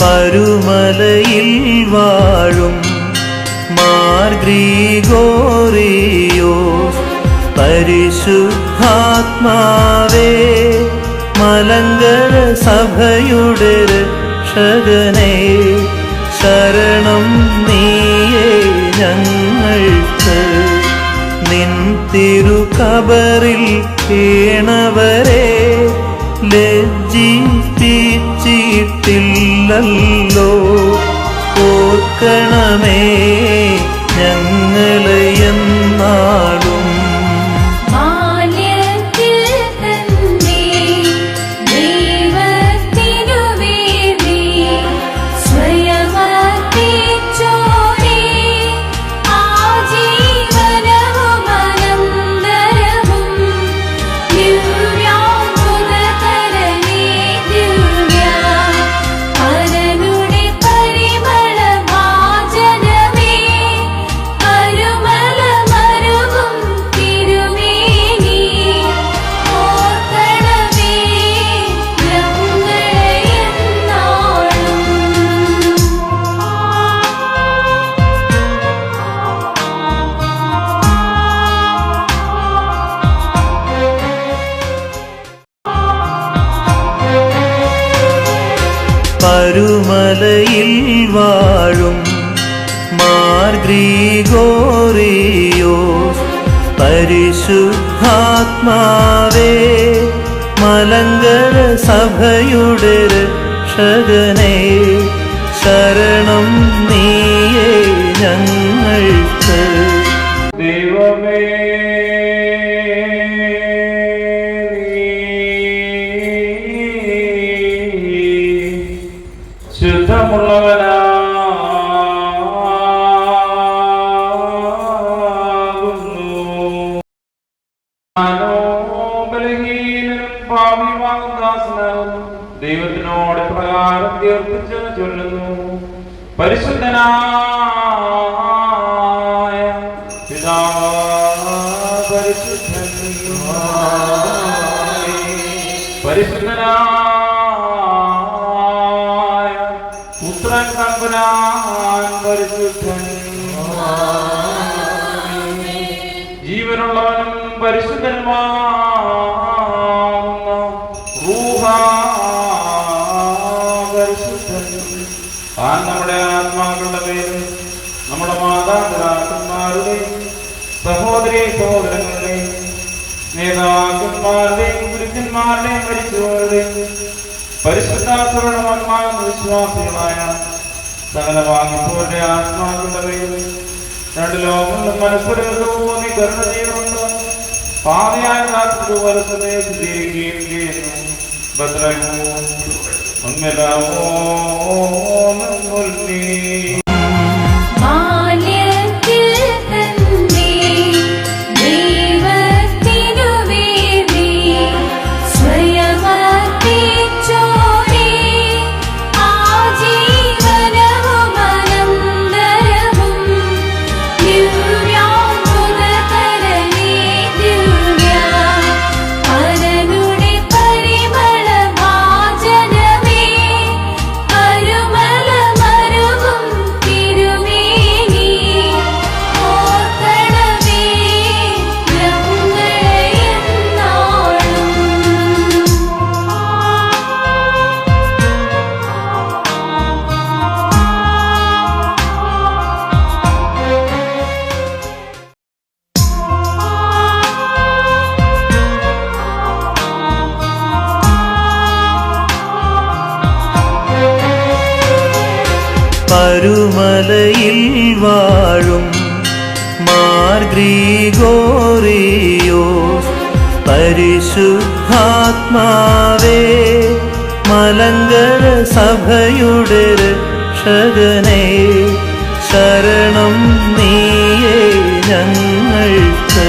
പരുമലയിൽ വാഴും മാർഗ്രീഗോറിയോ പരിശുദ്ധാത്മാവേ മലങ്കര സഭയുടെ രക്ഷകനെ ശരണം നീയേ ഞങ്ങൾക്ക്. നിൻ തിരുകബറിൽ കേണവരെ ലജ്ജിപ്പിച്ചിട്ടില്ലല്ലോ ഓർക്കണമേ പരുമലയിൽ വാഴും മാർഗ്രീഗോറിയോ പരിശുദ്ധാത്മാവേ മലങ്കര സഭയുടെ രക്ഷകനെ ശരണം നീയേ ഞങ്ങൾക്ക് ശുദ്ധമുള്ളവനാകുന്നു. ദൈവത്തിനോട് പ്രകാരം തീർപ്പിച്ച് ചൊല്ലുന്നു പരിശുദ്ധനായ പിതാവ് പരിശുദ്ധൻ തമ്പുരാൻ പരിശുദ്ധൻ. ജീവനുള്ളവനും പരിശുദ്ധനുമാകുന്ന റൂഹ പരിശുദ്ധൻ. താൻ നമ്മുടെ ആത്മാക്കളുടെ പേരും നമ്മുടെ മാതാപിതാക്കന്മാരുടെയും സഹോദരി സഹോദരങ്ങളുടെയും നേതാക്കന്മാരുടെയും ഗുരുക്കന്മാരുടെയും മരിച്ചവരുടെയും പരിശുദ്ധാത്മകമായ വിശ്വാസികളായ സകല വാങ്ങിപ്പോരുടെ പേര് രണ്ട് ലോകങ്ങളും മനസ്സുരങ്ങൾ തോന്നി കരുണ ചെയ്യുന്നുണ്ട് പാതയായ നാട്ടിൽ സ്ഥിരീകരിക്കുകയും ചെയ്യുന്നു ഭദ്രമോ ഒന്നിലാവോ പരുമലയിൽ വാഴും മാർഗ്രീഗോറിയോ പരിശുദ്ധാത്മാവേ മലങ്കര സഭയുടെ രക്ഷകനെ ശരണം നീയേ ഞങ്ങൾക്ക്.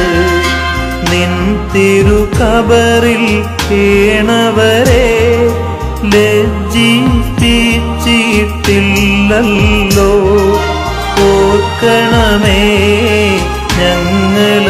നിൻ തിരുകബറിൽ കേണവരെ ഇല്ലല്ലോ ഓർക്കണമേ ഞങ്ങൾ